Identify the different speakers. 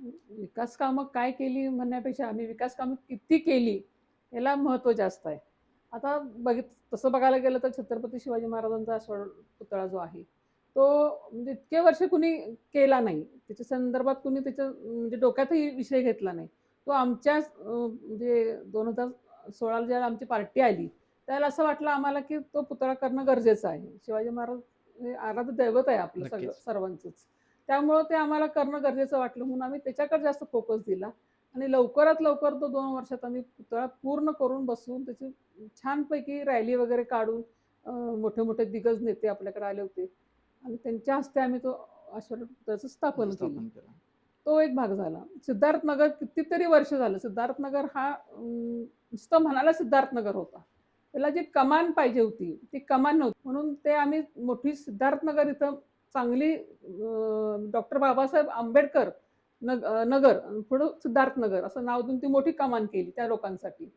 Speaker 1: विकास कामं काय केली म्हणण्यापेक्षा आम्ही विकास कामं किती केली याला महत्त्व जास्त आहे. आता बघित तसं बघायला गेलं तर छत्रपती शिवाजी महाराजांचा अश्व पुतळा जो आहे तो म्हणजे इतके वर्ष कुणी केला नाही. त्याच्या संदर्भात कुणी त्याच्या म्हणजे डोक्यातही विषय घेतला नाही. तो आमच्या म्हणजे दोन हजार सोळाला ज्यावेळेला आमची पार्टी आली त्यावेळेला असं वाटलं आम्हाला की तो पुतळा करणं गरजेचं आहे. शिवाजी महाराज हे आराध्य दैवत आहे आपलं सगळं. सर्वांचंच. त्यामुळं ते आम्हाला करणं गरजेचं वाटलं म्हणून आम्ही त्याच्याकडे जास्त फोकस दिला. आणि लवकरात लवकर तो दोन वर्षात आम्ही पुतळा पूर्ण करून बसवून त्याची छानपैकी रॅली वगैरे काढून मोठे मोठे दिग्गज नेते आपल्याकडे आले होते. आणि त्यांच्या हस्ते आम्ही तो अश्वर पुतळ्याचं स्थापन केलं. तो एक भाग झाला. सिद्धार्थनगर कितीतरी वर्ष झालं. सिद्धार्थनगर हा नुसतं म्हणाला सिद्धार्थनगर होता. त्याला जी कमान पाहिजे होती ती कमान नव्हती. म्हणून ते आम्ही मोठी सिद्धार्थनगर इथं चांगली डॉक्टर बाबासाहेब आंबेडकर नग नगर पुढं सिद्धार्थनगर असं नाव देऊन ती मोठी कमान केली त्या लोकांसाठी.